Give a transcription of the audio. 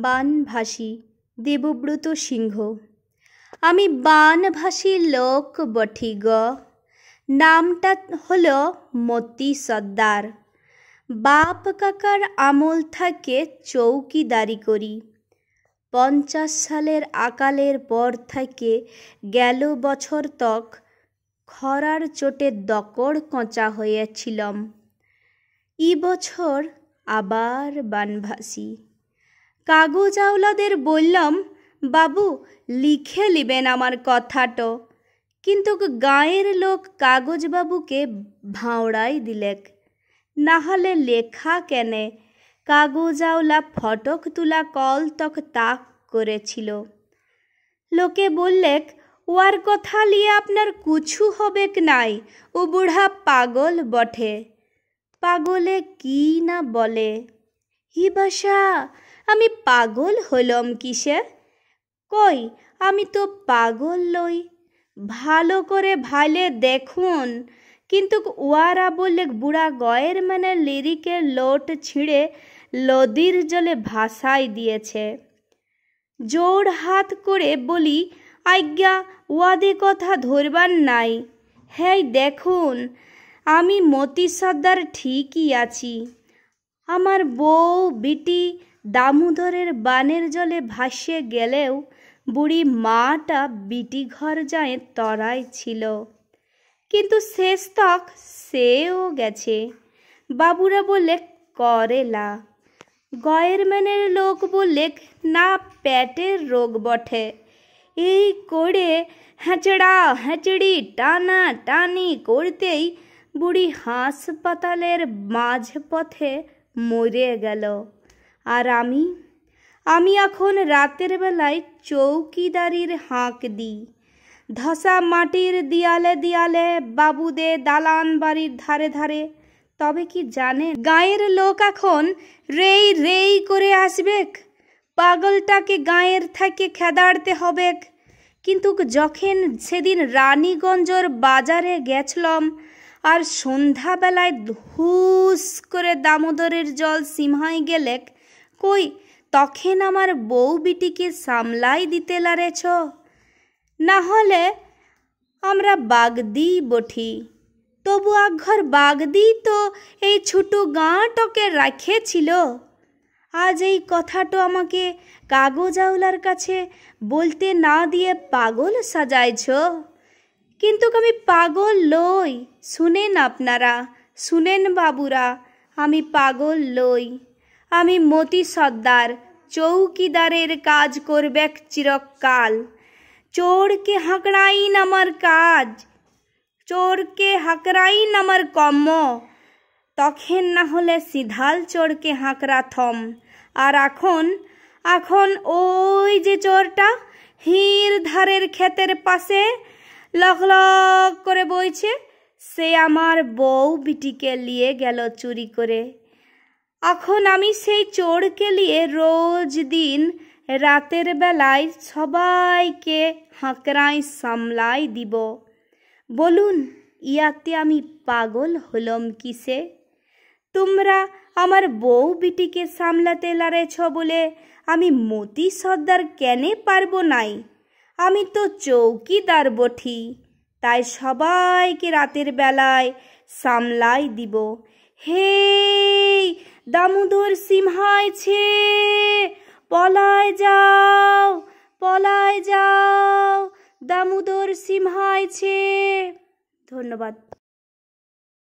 বানভাসী দেবব্রত সিংহ। আমি বানভাসী লোক বঠি গ। নামটা হলো মতি সর্দার। বাপ কাকার আমল থাকে চৌকিদারি করি। পঞ্চাশ সালের আকালের পর থেকে গেল বছর তক খরার চোটে দকড় কঁচা হয়েছিলাম। ই বছর আবার বানভাসি। কাগজ আওলাদের বললাম, বাবু, লিখে লিবেন আমার কথাটো। কিন্তু গাঁয়ের লোক কাগজবাবুকে ভাঁড়াই দিলেক। নাহলে লেখা কেনে? কাগজাওলা ফটক তুলা কল তক তাক করেছিল। লোকে বললেক, ওয়ার কথা লিয়ে আপনার কুছু হবেক নাই, ও বুড়া পাগল বটে। পাগলে কি না বলে? হি বাসা, আমি পাগল হলম কিসে? কই, আমি তো পাগল লই ভালো করে ভালে দেখুন, কিন্তু ওয়ারা বললে বুড়া গয়ের মানে লিরিকের লোট ছিঁড়ে লদির জলে ভাসাই দিয়েছে। জোর হাত করে বলি, আজ্ঞা ওয়াদে কথা ধরবার নাই। হ্যাঁ দেখুন, আমি মতি সর্দার ঠিকই আছি। আমার বউ বিটি দামোদরের বানের জলে ভাসিয়ে গেলেও বুড়ি মাটা বিটি ঘর যায় তরাই ছিল। কিন্তু শেষ তক সেও গেছে। বাবুরা বললে করেলা গয়ের ম্যানের লোক বললে না, পেটের রোগ বটে। এই করে হ্যাঁচড়া হ্যাঁচড়ি টানা টানি করতেই বুড়ি হাসপাতালের মাঝ পথে মরে গেল আর আমি আমি এখন রাতের বেলায় চৌকিদারির হাঁক দিই। ধসা মাটির দিয়ালে দিয়ালে বাবুদে দালান বাড়ির ধারে ধারে। তবে কি জানে গায়ের লোক এখন রেই রেই করে আসবেক? পাগলটাকে গায়ের থেকে খেদাড়তে হবেক? কিন্তু যখন সেদিন রানীগঞ্জর বাজারে গেছলাম আর সন্ধ্যাবেলায় ধুস করে দামোদরের জল সিমহাই গেলেক কই, তখন আমার বউ বিটিকে সামলাই দিতে লারেছ। না হলে আমরা বাগদি বঠি। তবু আঘর বাগদি তো এই ছোট গাঁটকে রাখেছিল। আজ এই কথাটো আমাকে কাগজ আওলার কাছে বলতে না দিয়ে পাগল সাজাইছ। কিন্তু আমি পাগল লই শুনেন আপনারা, শুনেন বাবুরা, আমি পাগল লই আমি মতি সর্দার, চৌকিদারের কাজ করবেক চিরকাল। চোরকে হাঁকড়াইন আমার কাজ, চোরকে হাঁকড়াইন আমার কম্ম তখন না হলে সিধাল চোরকে হাঁকড়া থম। আর এখন এখন ওই যে চোরটা হির ধারের ক্ষেতের পাশে লক লক করে বইছে, সে আমার বউ বিটিকে নিয়ে গেল চুরি করে। এখন আমি সেই চোরকে নিয়ে রোজ দিন রাতের বেলায় সবাইকে হাঁকড়াই সামলাই দিব। বলুন, ইয়াতে আমি পাগল হলম কিসে? তোমরা আমার বউ বিটিকে সামলাতে লারেছ বলে আমি মতি সর্দার কেনে পারব নাই? আমি তো চৌকিদার বঠি, তাই সবাইকে রাতের বেলায় সামলাই দিব। হে দামোদর সিমহাইছে পলায় যাও পলায় যাও, দামোদর সিমহাইছে ধন্যবাদ।